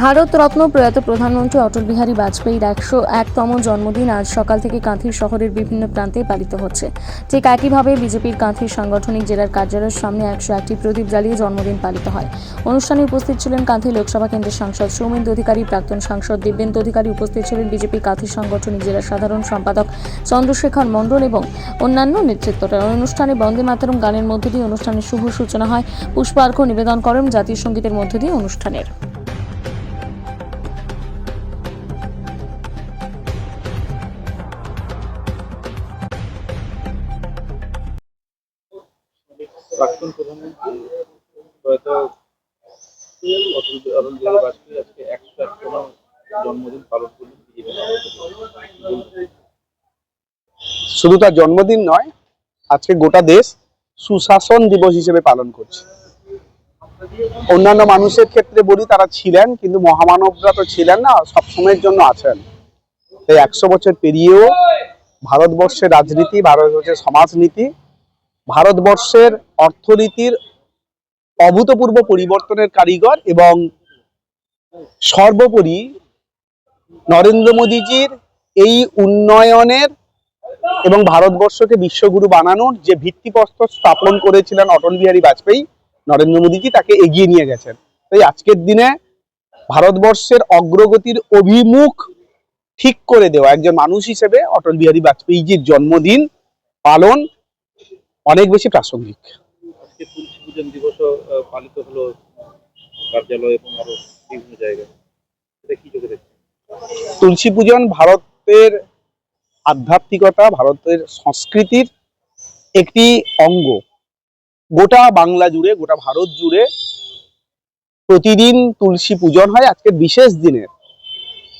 ভারতরত্ন প্রয়াত প্রধানমন্ত্রী অটল বিহারী বাজপেয়ীর একশো একতম জন্মদিন আজ সকাল থেকে কাঁথির শহরের বিভিন্ন প্রান্তে পালিত হচ্ছে। ঠিক একইভাবে বিজেপির কাঁথির সাংগঠনিক জেলার কার্যালয়ের সামনে একশো একটি প্রদীপ জ্বালিয়ে জন্মদিন পালিত হয়। অনুষ্ঠানে উপস্থিত ছিলেন কাঁথি লোকসভা কেন্দ্রের সাংসদ সৌমেন্দ্র অধিকারী, প্রাক্তন সাংসদ দিব্যেন্দু অধিকারী, উপস্থিত ছিলেন বিজেপি কাঁথির সাংগঠনিক জেলার সাধারণ সম্পাদক চন্দ্রশেখর মণ্ডল এবং অন্যান্য নেতৃত্বরা। অনুষ্ঠানে বন্দে মাতরম গানের মধ্য দিয়ে অনুষ্ঠানের শুভ সূচনা হয়। পুষ্পার্ঘ্য নিবেদন করেন জাতীয় সঙ্গীতের মধ্য দিয়ে অনুষ্ঠানের। প্রাক্তন প্রধানমন্ত্রী প্রয়াত অটল বিহারী বাজপেয়ী আজকে একশো একতম জন্মদিন পালন করলেন শুধু তার জন্মদিন নয়, আজকে গোটা দেশ সুশাসন দিবস হিসেবে পালন করছে। অন্যান্য মানুষের ক্ষেত্রে বলি তারা ছিলেন, কিন্তু মহামানবরা তো ছিলেন না, সবসময়ের জন্য আছেন। এই একশো বছর পেরিয়েও ভারতবর্ষের রাজনীতি, ভারতবর্ষের সমাজনীতি ভারতবর্ষের অর্থনীতির অভূতপূর্ব পরিবর্তনের কারিগর এবং সর্বোপরি নরেন্দ্র মোদীজির এই উন্নয়নের এবং ভারতবর্ষকে বিশ্বগুরু বানানোর যে ভিত্তিপ্রস্তর স্থাপন করেছিলেন অটল বিহারী বাজপেয়ী, নরেন্দ্র মোদীজি তাকে এগিয়ে নিয়ে গেছেন। তাই আজকের দিনে ভারতবর্ষের অগ্রগতির অভিমুখ ঠিক করে দেওয়া, একজন মানুষ হিসেবে অটল বিহারী বাজপেয়ীজির জন্মদিন পালন অনেক বেশি প্রাসঙ্গিক। তুলসী পূজন দিবসও আহ, পালিত হলো কার্যালয় এবং আরও বিভিন্ন জায়গায়। এটা কি চোখে দেখছেন? তুলসী পূজন ভারতের আধ্যাত্মিকতা ভারতের সংস্কৃতির একটি অঙ্গ। গোটা বাংলা জুড়ে গোটা ভারত জুড়ে প্রতিদিন তুলসী পূজন হয়। আজকে বিশেষ দিনের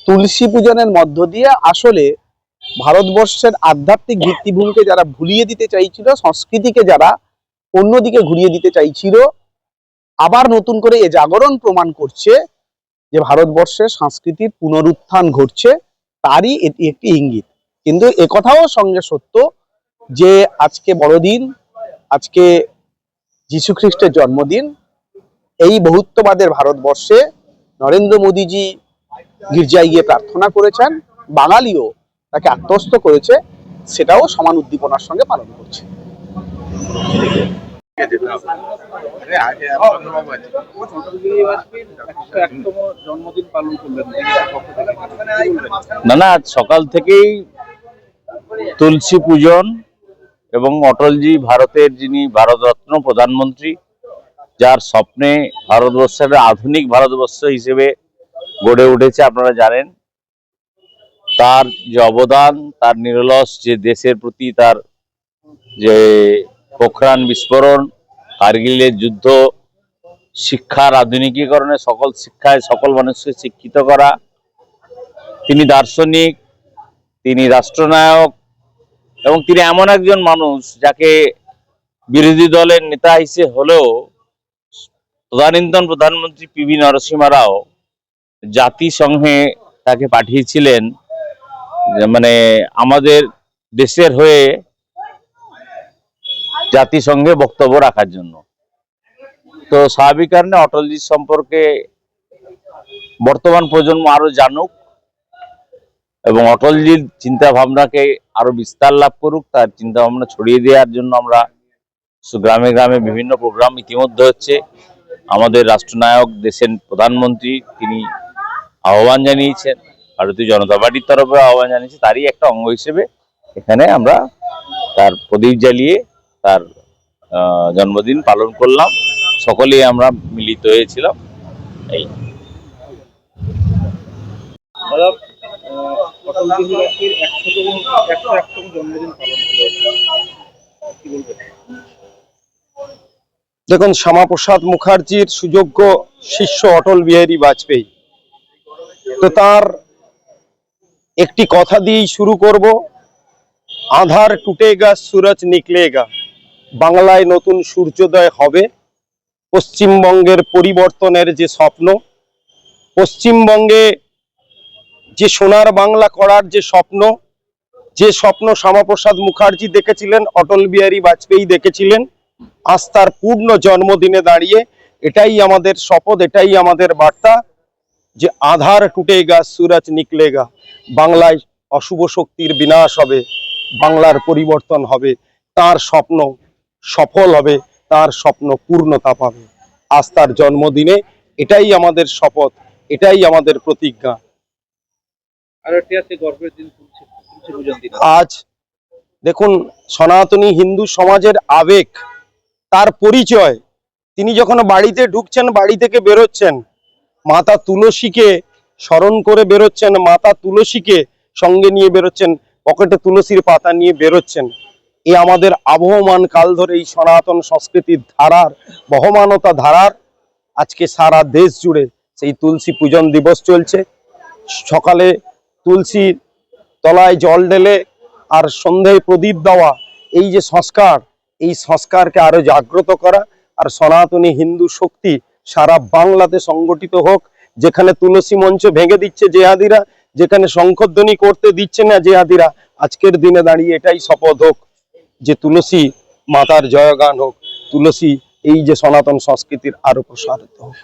তুলসী পূজনের মধ্য দিয়ে আসলে ভারতবর্ষের আধ্যাত্মিক ভিত্তিভূমিকে যারা ভুলিয়ে দিতে চাইছিল সংস্কৃতিকে যারা অন্যদিকে ঘুরিয়ে দিতে চাইছিল আবার নতুন করে এ জাগরণ প্রমাণ করছে যে ভারতবর্ষের সংস্কৃতির পুনরুত্থান ঘটছে তারই এটি একটি ইঙ্গিত। কিন্তু একথাও সঙ্গে সত্য যে আজকে বড়দিন আজকে যীশু খ্রিস্টের জন্মদিন এই বহুত্ববাদের ভারতবর্ষে নরেন্দ্র মোদীজি গির্জায় গিয়ে প্রার্থনা করেছেন বাঙালিও তাকে আত্মস্থ করেছে সেটাও সমান উদ্দীপনার সঙ্গে পালন করছে? না না আজ সকাল থেকেই তুলসী পূজন এবং অটলজি ভারতের যিনি ভারতরত্ন প্রধানমন্ত্রী যার স্বপ্নে ভারতবর্ষের আধুনিক ভারতবর্ষ হিসেবে গড়ে উঠেছে আপনারা জানেন তার যে অবদান, তার নিরলস যে দেশের প্রতি তার যে পোখরান বিস্ফোরণ, কার্গিলের যুদ্ধ, শিক্ষার আধুনিকীকরণে সকল শিক্ষায় সকল মানুষকে শিক্ষিত করা, তিনি দার্শনিক, তিনি রাষ্ট্রনায়ক এবং তিনি এমন একজন মানুষ যাকে বিরোধী দলের নেতা হিসেবে হলেও তদানীন্তন প্রধানমন্ত্রী পিভি নরসিংহ রাও জাতিসংঘে তাকে পাঠিয়েছিলেন। মানে আমাদের দেশের হয়ে জাতিসংঘে বক্তব্য রাখার জন্য। তো স্বাভাবিক কারণে অটলজির সম্পর্কে বর্তমান প্রজন্ম আরও জানুক এবং অটলজির চিন্তা ভাবনাকে আরও বিস্তার লাভ করুক, তার চিন্তা ভাবনা ছড়িয়ে দেওয়ার জন্য আমরা গ্রামে গ্রামে বিভিন্ন প্রোগ্রাম ইতিমধ্যে হচ্ছে। আমাদের রাষ্ট্রনায়ক দেশের প্রধানমন্ত্রী তিনি আহ্বান জানিয়েছেন। ভারতীয় জনতা পার্টির তরফে আহ্বান জানিয়েছে তারই একটা অঙ্গ হিসেবে এখানে আমরা তার প্রদীপ জ্বালিয়ে তার আহ, জন্মদিন পালন করলাম। সকলেই আমরা মিলিত হয়েছিলাম। এই। দেখুন শ্যামাপ্রসাদ মুখার্জির সুযোগ্য শিষ্য অটল বিহারী বাজপেয়ী। তো তার একটি কথা দিয়েই শুরু করব। আধার টুটেগা, সুরজ নিকলেগা। বাংলায় নতুন সূর্যোদয় হবে। পশ্চিমবঙ্গের পরিবর্তনের যে স্বপ্ন, পশ্চিমবঙ্গে যে সোনার বাংলা করার যে স্বপ্ন যে স্বপ্ন শ্যামাপ্রসাদ মুখার্জি দেখেছিলেন, অটল বিহারী বাজপেয়ী দেখেছিলেন, আজ তার পূর্ণ জন্মদিনে দাঁড়িয়ে, এটাই আমাদের শপথ, এটাই আমাদের বার্তা। যে আধার টুটেগা সুরজ নিকলেগা বাংলায় অশুভ শক্তির বিনাশ হবে বাংলার পরিবর্তন হবে তার স্বপ্ন সফল হবে তার স্বপ্ন পূর্ণতা পাবে। আজ তার জন্মদিনে এটাই আমাদের শপথ এটাই আমাদের প্রতিজ্ঞা। আজ দেখুন সনাতনী হিন্দু সমাজের আবেগ তার পরিচয়। তিনি যখন বাড়িতে ঢুকছেন বাড়ি থেকে বেরোচ্ছেন মাতা তুলসীকে স্মরণ করে বেরোচ্ছেন, মাতা তুলসীকে সঙ্গে নিয়ে বেরোচ্ছেন, পকেটে তুলসীর পাতা নিয়ে বেরোচ্ছেন। এ আমাদের আবহমান কাল ধরে এই সনাতন সংস্কৃতির ধারার, বহমানতা ধারার আজকে সারা দেশ জুড়ে সেই তুলসী পূজন দিবস চলছে। সকালে তুলসী তলায় জল ঢেলে আর সন্ধ্যায় প্রদীপ দেওয়া, এই যে সংস্কার, এই সংস্কারকে আরও জাগ্রত করা আর সনাতনী হিন্দু শক্তি সারা বাংলাতে সংগঠিত হোক, যেখানে তুলসী মঞ্চ ভেঙে দিচ্ছে জেহাদিরা, যেখানে শঙ্খধ্বনি করতে দিচ্ছে না জেহাদিরা, আজকের দিনে দাঁড়িয়ে এটাই শপথ হোক, যে তুলসী মাতার জয়গান হোক, তুলসী এই যে সনাতন সংস্কৃতির আরও প্রসারিত হোক।